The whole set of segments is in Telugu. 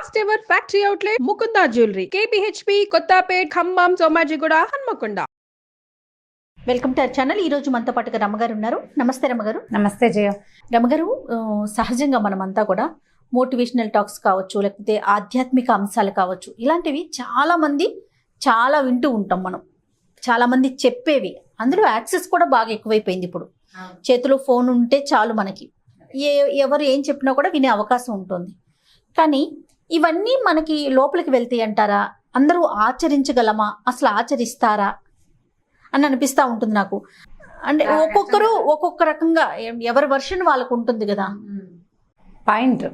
First ever factory outlet Mukunda jewellery. KPHB Kothapet Khammam Somajiguda Hanamkonda. Welcome to our channel. ఈ రోజు మనతో పాటుగా రమ్మగారు ఉన్నారు. నమస్తే రమ్మగారు. నమస్తే జయ. రమ్మగారు సహజంగా మనమంతా కూడా మోటివేషనల్ టాక్స్ కావచ్చు లేకపోతే ఆధ్యాత్మిక అంశాలు కావచ్చు ఇలాంటివి చాలా మంది చాలా వింటూ ఉంటాం మనం. చాలా మంది చెప్పేవి. అందులో యాక్సెస్ కూడా బాగా ఎక్కువైపోయింది ఇప్పుడు. చేతిలో ఫోన్ ఉంటే చాలు మనకి. ఏ ఎవరు ఏం చెప్పినా కూడా వినే అవకాశం ఉంటుంది. కానీ ఇవన్నీ మనకి లోపలికి వెళ్తాయి అంటారా? అందరూ ఆచరించగలమా? అసలు ఆచరిస్తారా? అని అనిపిస్తూ ఉంటుంది నాకు. అంటే ఒక్కొక్కరు ఒక్కొక్క రకంగా ఎవరి వర్షన్ వాళ్ళకు ఉంటుంది కదా. పాయింట్.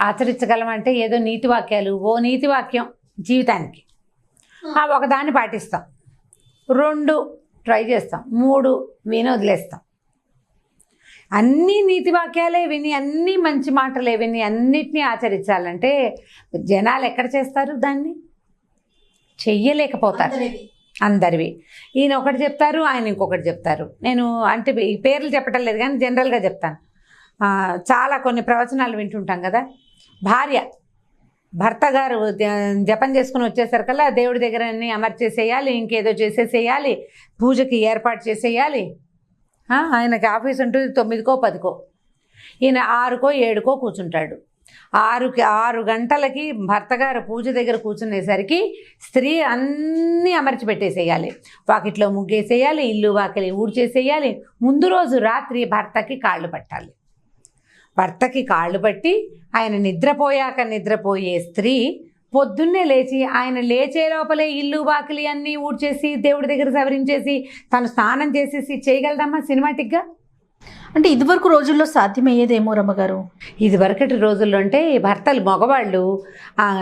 ఆచరించగలమంటే ఏదో నీతి వాక్యాలు ఓ నీతి వాక్యం జీవితానికి. ఒకదాన్ని పాటిస్తాం. రెండు ట్రై చేస్తాం. మూడు వదిలేస్తాం. అన్నీ నీతి వాక్యాలే విని అన్నీ మంచి మాటలే విని అన్నిటినీ ఆచరించాలంటే జనాలు ఎక్కడ చేస్తారు దాన్ని? చెయ్యలేకపోతారు. అందరివి. ఈయన ఒకటి చెప్తారు ఆయన ఇంకొకటి చెప్తారు. నేను అంటే ఈ పేర్లు చెప్పటం లేదు కానీ జనరల్గా చెప్తాను. చాలా కొన్ని ప్రవచనాలు వింటుంటాం కదా. భార్య భర్త గారు జపం చేసుకుని వచ్చేసరికల్లా దేవుడి దగ్గర అన్ని అమర్చేసేయాలి ఇంకేదో చేసేసేయాలి పూజకి ఏర్పాటు చేసేయాలి. ఆయనకి ఆఫీస్ ఉంటుంది తొమ్మిదికో పదికో. ఈయన ఆరుకో ఏడుకో కూర్చుంటాడు. ఆరుకి ఆరు గంటలకి భర్తగారు పూజ దగ్గర కూర్చునేసరికి స్త్రీ అన్నీ అమర్చి పెట్టేసేయాలి. వాకిట్లో ముగ్గేసేయాలి ఇల్లు వాకిలి ఊడ్చేసేయాలి. ముందు రోజు రాత్రి భర్తకి కాళ్ళు పట్టాలి. భర్తకి కాళ్ళు పట్టి ఆయన నిద్రపోయాక నిద్రపోయే స్త్రీ పొద్దున్నే లేచి ఆయన లేచే లోపలే ఇల్లు వాకిలి అన్నీ ఊడ్చేసి దేవుడి దగ్గర సవరించేసి తను స్నానం చేసేసి చేయగలదమ్మా సినిమాటిక్గా అంటే ఇదివరకు రోజుల్లో సాధ్యమయ్యేదేమో రమ్మగారు? ఇది వరకటి రోజుల్లో అంటే భర్తలు మగవాళ్ళు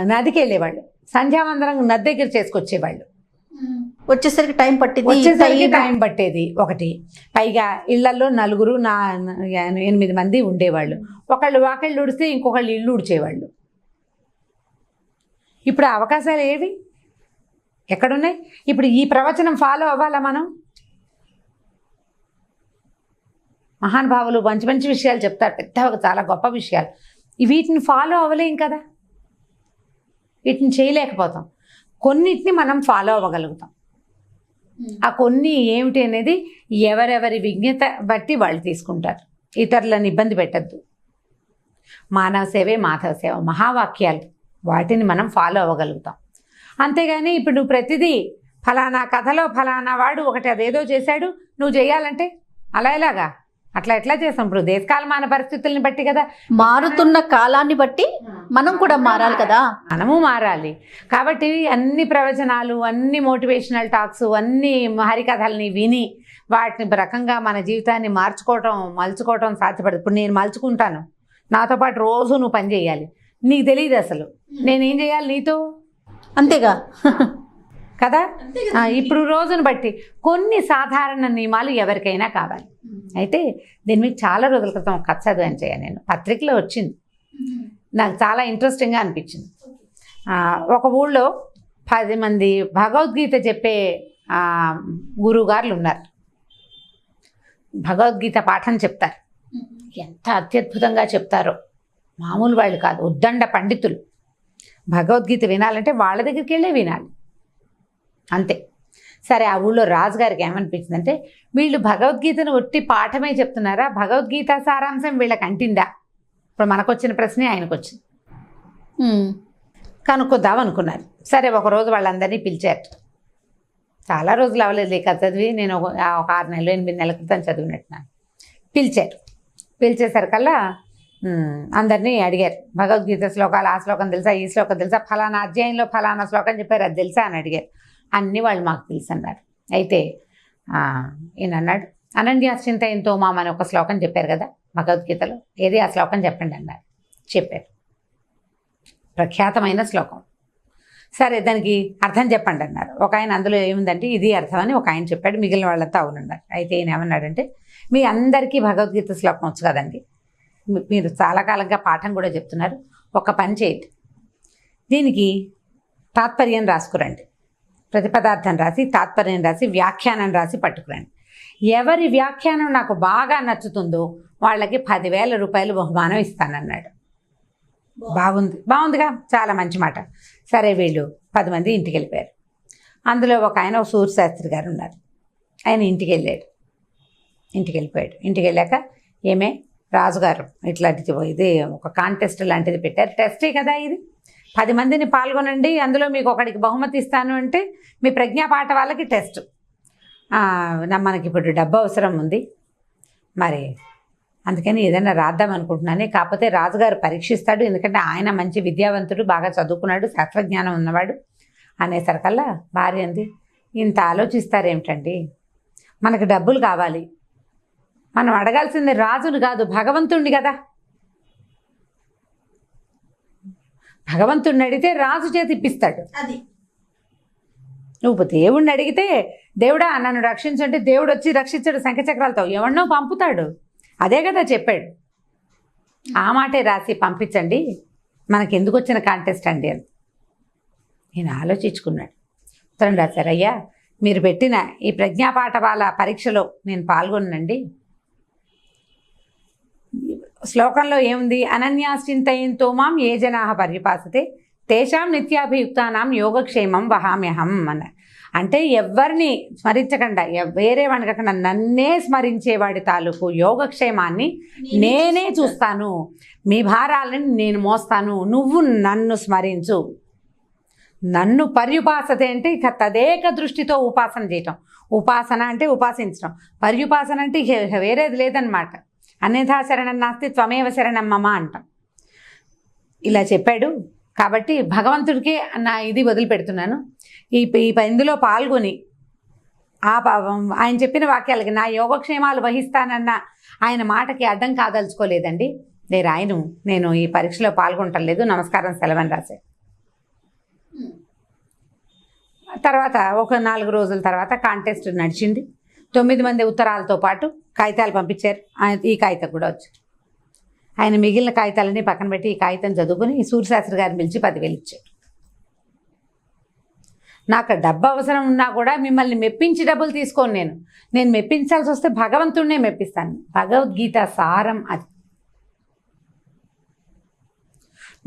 నదికి వెళ్ళేవాళ్ళు. సంధ్యావందనం నది దగ్గర చేసుకొచ్చేవాళ్ళు. వచ్చేసరికి టైం పట్టింది వచ్చేసరికి టైం- పట్టేది ఒకటి. పైగా ఇళ్ళలో నలుగురు నా నా- ఎనిమిది మంది ఉండేవాళ్ళు. ఒకళ్ళు వాకిళ్ళు ఉడిస్తే ఇంకొకళ్ళు ఇల్లు ఉడిచేవాళ్ళు ఇప్పుడు ఆ అవకాశాలు ఏవి? ఎక్కడున్నాయి? ఇప్పుడు ఈ ప్రవచనం ఫాలో అవ్వాలా మనం? మహానుభావులు మంచి మంచి విషయాలు చెప్తారు. పెద్ద చాలా గొప్ప విషయాలు. వీటిని ఫాలో అవ్వలేం కదా? వీటిని చేయలేకపోతాం. కొన్నిటిని మనం ఫాలో అవ్వగలుగుతాం. ఆ కొన్ని ఏమిటి అనేది ఎవరెవరి విజ్ఞత బట్టి వాళ్ళు తీసుకుంటారు. ఇతరులను ఇబ్బంది పెట్టద్దు. మానవ సేవే మాధవ సేవ. మహావాక్యాలు. వాటిని మనం ఫాలో అవ్వగలుగుతాం. అంతేగాని ఇప్పుడు నువ్వు ప్రతిదీ ఫలానా కథలో ఫలానా వాడు ఒకటి అదేదో చేశాడు నువ్వు చేయాలంటే అలా ఎలాగా? అట్లా ఎట్లా చేస్తాం? ఇప్పుడు దేశకాలమాన పరిస్థితుల్ని బట్టి కదా. మారుతున్న కాలాన్ని బట్టి మనం కూడా మారాలి కదా. మనము మారాలి. కాబట్టి అన్ని ప్రవచనాలు అన్ని మోటివేషనల్ టాక్స్ అన్ని హరికథల్ని విని వాటిని రకంగా మన జీవితాన్ని మార్చుకోవటం మలుచుకోవటం సాధ్యపడదు. ఇప్పుడు నేను మలుచుకుంటాను. నాతో పాటు రోజు నువ్వు పని చేయాలి. నీకు తెలియదు అసలు. నేనేం చేయాలి నీతో? అంతేగా. కదా? ఇప్పుడు రోజును బట్టి కొన్ని సాధారణ నియమాలు ఎవరికైనా కావాలి. అయితే దీని మీద చాలా రోజుల క్రితం ఒక కథ చదివాను చేయ నేను. పత్రికలో వచ్చింది. నాకు చాలా ఇంట్రెస్టింగ్గా అనిపించింది. ఒక ఊళ్ళో పది మంది భగవద్గీత చెప్పే గురువుగారులు ఉన్నారు. భగవద్గీత పాఠం చెప్తారు. ఎంత అత్యద్భుతంగా చెప్తారో. మామూలు వాళ్ళు కాదు ఉద్దండ పండితులు. భగవద్గీత వినాలంటే వాళ్ళ దగ్గరికి వెళ్ళే వినాలి. అంతే. సరే ఆ ఊళ్ళో రాజుగారికి ఏమనిపించిందంటే వీళ్ళు భగవద్గీతను ఒట్టి పాఠమే చెప్తున్నారా? భగవద్గీత సారాంశం వీళ్ళకి అంటిందా ఇప్పుడు మనకు వచ్చిన ప్రశ్నే ఆయనకు వచ్చింది ఉమ్. కనుక్కొద్దాం అనుకున్నారు. సరే ఒకరోజు వాళ్ళందరినీ పిలిచారు. చాలా రోజులు అవ్వలేదు కథ చదివి నేను ఒక ఆరు నెలలు ఎనిమిది నెలల క్రితం చదివినట్టున్నాను. పిలిచారు. పిలిచేసరికల్లా అందరినీ అడిగారు. భగవద్గీత శ్లోకాలు ఆ శ్లోకం తెలుసా ఈ శ్లోకం తెలుసా ఫలానా అధ్యాయంలో ఫలానా శ్లోకం చెప్పారు అది తెలుసా అని అడిగారు. అన్నీ వాళ్ళు మాకు తెలుసు అన్నారు. అయితే ఈయన అన్నాడు అనన్యాశ్చింతయంతో మామని ఒక శ్లోకం చెప్పారు కదా భగవద్గీతలో. ఏది ఆ శ్లోకం చెప్పండి అన్నారు. చెప్పారు. ప్రఖ్యాతమైన శ్లోకం. సరే దానికి అర్థం చెప్పండి అన్నారు. ఒక ఆయన అందులో ఏముందంటే ఇది అర్థం అని ఒక ఆయన చెప్పాడు మిగిలిన వాళ్ళంతా అవునన్నారు. అయితే ఈయన ఏమన్నాడంటే మీ అందరికీ భగవద్గీత శ్లోకం వచ్చు కదండి. మీరు చాలా కాలంగా పాఠం కూడా చెప్తున్నారు. ఒక పని చేయండి. దీనికి తాత్పర్యం రాసుకురండి. ప్రతిపదార్థం రాసి తాత్పర్యం రాసి వ్యాఖ్యానం రాసి పట్టుకురండి. ఎవరి వ్యాఖ్యానం నాకు బాగా నచ్చుతుందో వాళ్ళకి పదివేల రూపాయలు బహుమానం ఇస్తానన్నాడు. బాగుంది. బాగుందిగా? చాలా మంచి మాట. సరే వీళ్ళు పది మంది ఇంటికి వెళ్ళిపోయారు. అందులో ఒక ఆయన ఒక సూర్యశాస్త్రి గారు ఉన్నారు. ఆయన ఇంటికి వెళ్ళాడు. ఇంటికి వెళ్ళిపోయాడు. ఇంటికి వెళ్ళాక ఏమే? రాజుగారు ఇట్లాంటిది ఇది ఒక కాంటెస్ట్ లాంటిది పెట్టారు. టెస్టే కదా ఇది. పది మందిని పాల్గొనండి అందులో మీకు ఒకడికి బహుమతి ఇస్తాను అంటే మీ ప్రజ్ఞాపాఠ వాళ్ళకి టెస్ట్ మనకి ఇప్పుడు డబ్బు అవసరం ఉంది. మరి అందుకని ఏదైనా రాద్దాం అనుకుంటున్నాను. కాకపోతే రాజుగారు పరీక్షిస్తాడు ఎందుకంటే ఆయన మంచి విద్యావంతుడు బాగా చదువుకున్నాడు శాస్త్రజ్ఞానం ఉన్నవాడు అనేసరికల్లా భార్య అంది ఇంత ఆలోచిస్తారేమిటండి? మనకు డబ్బులు కావాలి. మనం అడగాల్సింది రాజును కాదు భగవంతుణ్ణి కదా. భగవంతుణ్ణి అడిగితే రాజు చేతి ఇప్పిస్తాడు. అది. నువ్వు దేవుణ్ణి అడిగితే దేవుడా నన్ను రక్షించంటే దేవుడు వచ్చి రక్షించాడు శంఖచక్రాలతో ఎవరినో పంపుతాడు. అదే కదా చెప్పాడు. ఆ మాటే రాసి పంపించండి. మనకి ఎందుకు వచ్చిన కాంటెస్ట్ అండి అని. నేను ఆలోచించుకున్నాడు. ఉత్తరం రాశారు అయ్యా మీరు పెట్టిన ఈ ప్రజ్ఞాపాఠ వాళ్ళ పరీక్షలో నేను పాల్గొనండి శ్లోకంలో ఏముంది? అనన్యాశ్చింతయంతో మాం ఏ జనా పర్యపాసతే తేషాం నిత్యాభియుక్తానాం యోగక్షేమం వహామ్యహం అన్న. అంటే ఎవరిని స్మరించకుండా వేరే వాడిని కాకుండా నన్నే స్మరించేవాడి తాలూకు యోగక్షేమాన్ని నేనే చూస్తాను. మీ భారాలను నేను మోస్తాను. నువ్వు నన్ను స్మరించు. నన్ను పర్యుపాసతే అంటే ఇక తదేక దృష్టితో ఉపాసన చేయటం. ఉపాసన అంటే ఉపాసించడం పర్యుపాసన అంటే వేరేది లేదనమాట అన్యథా శరణం నాస్తి త్వమేవ శరణం మమ అంటాం. ఇలా చెప్పాడు. కాబట్టి భగవంతుడికే నా ఇది వదిలిపెడుతున్నాను. ఈ ఈ ప- ఇందులో పాల్గొని ఆ ఆయన చెప్పిన వాక్యాలకి నా యోగక్షేమాలు వహిస్తానన్న ఆయన మాటకి అడ్డం కాదలుచుకోలేదండి. నేను రాయను. నేను ఈ పరీక్షలో పాల్గొనటం లేదు. నమస్కారం సెలవని రాశాను తర్వాత ఒక నాలుగు రోజుల తర్వాత కాంటెస్ట్ నడిచింది. తొమ్మిది మంది ఉత్తరాలతో పాటు కాగితాలు పంపించారు. ఆయన ఈ కాగితం కూడా వచ్చారు ఆయన మిగిలిన కాగితాలన్నీ పక్కన పెట్టి ఈ కాగితం చదువుకుని సూర్యశాస్త్రి గారిని పిలిచి పదివేలు ఇచ్చారు నాకు డబ్బు అవసరం ఉన్నా కూడా మిమ్మల్ని మెప్పించి డబ్బులు తీసుకోను నేను. నేను మెప్పించాల్సి వస్తే భగవంతుడినే మెప్పిస్తాను. భగవద్గీత సారం అది.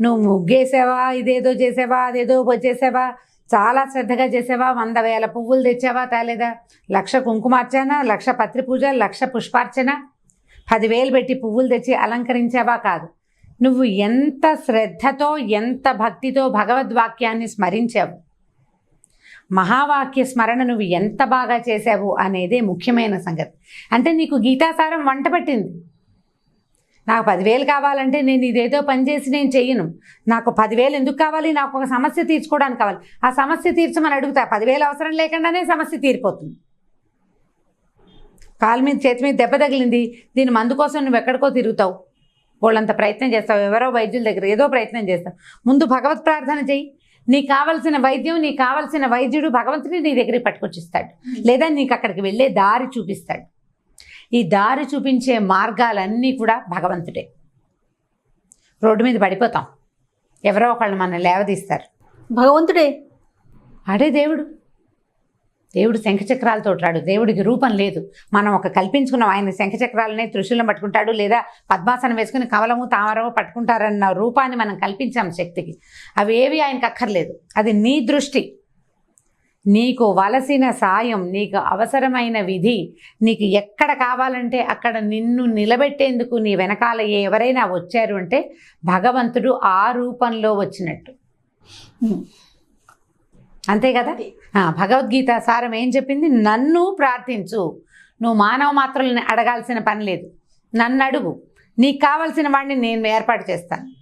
నువ్వు ముగ్గేసావా ఇదేదో చేసావా అదేదో చేసావా చాలా శ్రద్ధగా చేసావా? వంద వేల పువ్వులు తెచ్చావా తేలేదా? లక్ష కుంకుమార్చన? లక్ష పత్రి పూజ? లక్ష పుష్పార్చన? పదివేలు పెట్టి పువ్వులు తెచ్చి అలంకరించావా కాదు. నువ్వు ఎంత శ్రద్ధతో ఎంత భక్తితో భగవద్వాక్యాన్ని స్మరించావు? మహావాక్య స్మరణ నువ్వు ఎంత బాగా చేశావు అనేదే ముఖ్యమైన సంగతి. అంటే నీకు గీతాసారం వంట పట్టింది. నాకు పదివేలు కావాలంటే నేను ఇదేదో పని చేసి నేను చెయ్యను. నాకు పదివేలు ఎందుకు కావాలి? నాకు ఒక సమస్య తీర్చుకోవడానికి కావాలి. ఆ సమస్య తీర్చమని అడుగుతా. పదివేలు అవసరం లేకుండానే సమస్య తీరిపోతుంది. కాలు మీద చేతి మీద దెబ్బ తగిలింది. దీని మందు కోసం నువ్వు ఎక్కడికో తిరుగుతావు. వాళ్ళంత ప్రయత్నం చేస్తావు. ఎవరో వైద్యుల దగ్గర ఏదో ప్రయత్నం చేస్తావు. ముందు భగవత్ ప్రార్థన చెయ్యి. నీకు కావలసిన వైద్యం నీకు కావలసిన వైద్యుడు భగవంతుని నీ దగ్గరికి పట్టుకొచ్చిస్తాడు లేదా నీకు అక్కడికి వెళ్ళే దారి చూపిస్తాడు. ఈ దారి చూపించే మార్గాలన్నీ కూడా భగవంతుడే. రోడ్డు మీద పడిపోతాం. ఎవరో ఒకళ్ళు మన లేవదీస్తారు. భగవంతుడే. ఆడే దేవుడు. దేవుడు శంఖచక్రాలతో రాడు దేవుడికి రూపం లేదు. మనం ఒక కల్పించుకున్నాం. ఆయన శంఖచక్రాలనే త్రిశూలం పట్టుకుంటాడు లేదా పద్మాసనం వేసుకుని కమలము తామరము పట్టుకుంటారన్న రూపాన్ని మనం కల్పించాం శక్తికి. అవి ఏవి ఆయనకు అక్కర్లేదు. అది నీ దృష్టి. నీకు వలసిన సాయం నీకు అవసరమైన విధి నీకు ఎక్కడ కావాలంటే అక్కడ నిన్ను నిలబెట్టేందుకు నీ వెనకాల ఎవరైనా వచ్చారు అంటే భగవంతుడు ఆ రూపంలో వచ్చినట్టు. అంతే కదా? భగవద్గీత సారం ఏం చెప్పింది? నన్ను ప్రార్థించు. నువ్వు మానవ మాత్రల్ని అడగాల్సిన పని లేదు. నన్ను అడుగు. నీకు కావాల్సిన వాడిని నేను ఏర్పాటు చేస్తాను.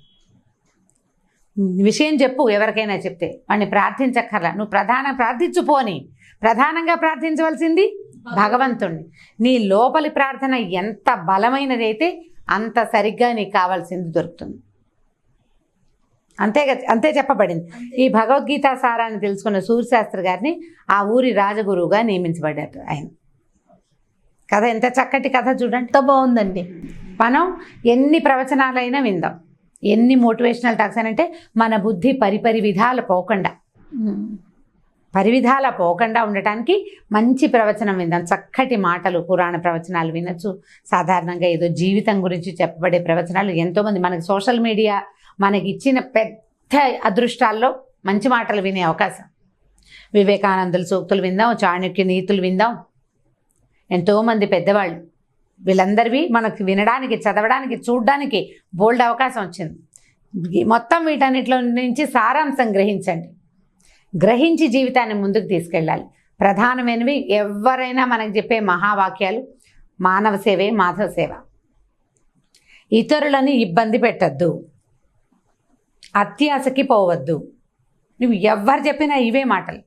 విషయం చెప్పు ఎవరికైనా చెప్తే. వాడిని ప్రార్థించక్కర్లా. నువ్వు ప్రధాన ప్రార్థించు పోని. ప్రధానంగా ప్రార్థించవలసింది భగవంతుణ్ణి. నీ లోపలి ప్రార్థన ఎంత బలమైనదైతే అంత సరిగ్గా నీకు కావాల్సింది దొరుకుతుంది. అంతే అంతే చెప్పబడింది. ఈ భగవద్గీత సారాన్ని తెలుసుకున్న సూర్యశాస్త్రి గారిని ఆ ఊరి రాజగురువుగా నియమించబడ్డారు ఆయన. కథ ఎంత చక్కటి కథ చూడండి. ఎంత బాగుందండి. మనం ఎన్ని ప్రవచనాలైనా విందాం. ఎన్ని మోటివేషనల్ టాక్స్ అని అంటే మన బుద్ధి పరిపరి విధాలు పోకుండా. పరివిధాల పోకుండా ఉండటానికి మంచి ప్రవచనం విందాం. చక్కటి మాటలు పురాణ ప్రవచనాలు వినొచ్చు. సాధారణంగా ఏదో జీవితం గురించి చెప్పబడే ప్రవచనాలు ఎంతోమంది మనకి సోషల్ మీడియా మనకి ఇచ్చిన పెద్ద అదృష్టాల్లో మంచి మాటలు వినే అవకాశం. వివేకానందుల సూక్తులు విందాం చాణక్య నీతులు విందాం. ఎంతోమంది పెద్దవాళ్ళు వీళ్ళందరివి మనకి వినడానికి చదవడానికి చూడడానికి బోల్డ్ అవకాశం వచ్చింది. మొత్తం వీటన్నిటిలో నుంచి సారాంశం గ్రహించండి. గ్రహించి జీవితాన్ని ముందుకు తీసుకెళ్ళాలి. ప్రధానమైనవి ఎవరైనా మనకు చెప్పే మహావాక్యాలు మానవ సేవే మాధవ సేవ. ఇతరులని ఇబ్బంది పెట్టద్దు. అత్యాశకి పోవద్దు. నువ్వు ఎవ్వరు చెప్పినా ఇవే మాటలు.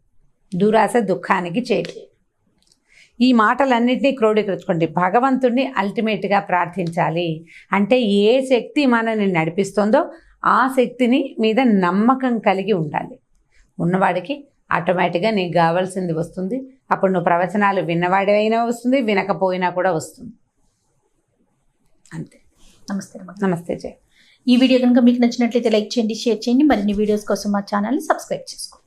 దురాశ దుఃఖానికి చేటు. ఈ మాటలన్నింటినీ క్రోడీకరించుకోండి. భగవంతుణ్ణి అల్టిమేట్గా ప్రార్థించాలి. అంటే ఏ శక్తి మనల్ని నడిపిస్తుందో ఆ శక్తిని మీద నమ్మకం కలిగి ఉండాలి. ఉన్నవాడికి ఆటోమేటిక్గా నీకు కావాల్సింది వస్తుంది. అప్పుడు నువ్వు ప్రవచనాలు విన్నవాడివైనా వస్తుంది వినకపోయినా కూడా వస్తుంది. అంతే. నమస్తే. నమస్తే జయ. ఈ వీడియో కనుక మీకు నచ్చినట్లయితే లైక్ చేయండి షేర్ చేయండి. మరిన్ని వీడియోస్ కోసం మా ఛానల్ని సబ్స్క్రైబ్ చేసుకోండి.